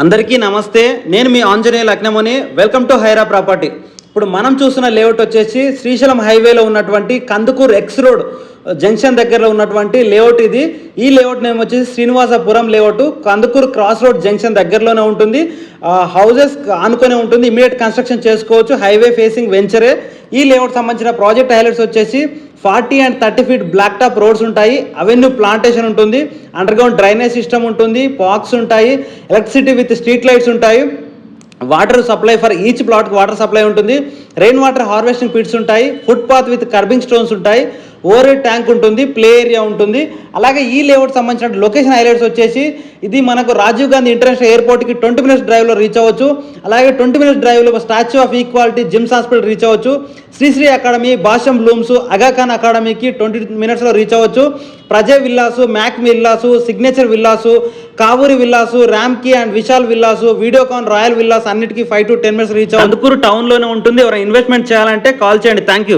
అందరికీ నమస్తే. నేను మీ ఆంజనేయ లగ్నమని వెల్కమ్ టు హైరా ప్రాపర్టీ ఇప్పుడు మనం చూస్తున్న లేఅవుట్ వచ్చేసి శ్రీశైలం హైవేలో ఉన్నటువంటి Kandukur X road uh, junction దగ్గరలో ఉన్నటువంటి లేఅవుట్ ఇది. ఈ లేఅవుట్ నేమ్ వచ్చేసి Srinivasapuram layout. Kandukur cross road junction దగ్గరలోనే ఉంటుంది. హౌసెస్ ఆనుకొని ఉంటుంది. ఇమీడియట్ కన్స్ట్రక్షన్ చేసుకోవచ్చు. హైవే ఫేసింగ్ వెంచరే ఈ లేఅవుట్ సంబంధించిన ప్రాజెక్ట్ హైలైట్స్ వచ్చేసి forty and thirty feet black top roads ఉంటాయి. అవెన్యూ ప్లాంటేషన్ ఉంటుంది. అండర్ గ్రౌండ్ డ్రైనేజ్ సిస్టమ్ ఉంటుంది. పార్క్స్ ఉంటాయి. ఎలక్ట్రిసిటీ విత్ స్ట్రీట్ లైట్స్ ఉంటాయి. వాటర్ సప్లై ఫర్ ఈచ్ ప్లాట్కి వాటర్ సప్లై ఉంటుంది. రెయిన్ వాటర్ హార్వెస్టింగ్ పిట్స్ ఉంటాయి. Footpath with curbing stones ఉంటాయి. Over tank ఉంటుంది. ప్లే ఏరియా ఉంటుంది. అలాగే ఈ లేఅవుట్ సంబంధించిన లొకేషన్ హైలైట్స్ వచ్చేసి ఇది మనకు రాజీవ్ గాంధీ ఇంటర్నేషనల్ ఎయిర్పోర్ట్కి ట్వంటీ మినిట్స్ డ్రైవ్లో రీచ్ అవ్వచ్చు. అలాగే ట్వంటీ మినిట్స్ డ్రైవ్లో statue of equality GIMS hospital reach అవ్వచ్చు. Sri Sri academy Bhashyam Blooms Aga Khan అకాడమీకి ట్వంటీ మినిట్స్లో రీచ్ అవ్వచ్చు. Praja villas Mak villas signature villas Kavuri villas Ramky and Vishal villas Videocon royal villas అన్నిటికీ five to ten minutes reach అవుతుంది టౌన్లోనే ఉంటుంది. ఎవరైనా investment చేయాలంటే కాల్ చేయండి. Thank you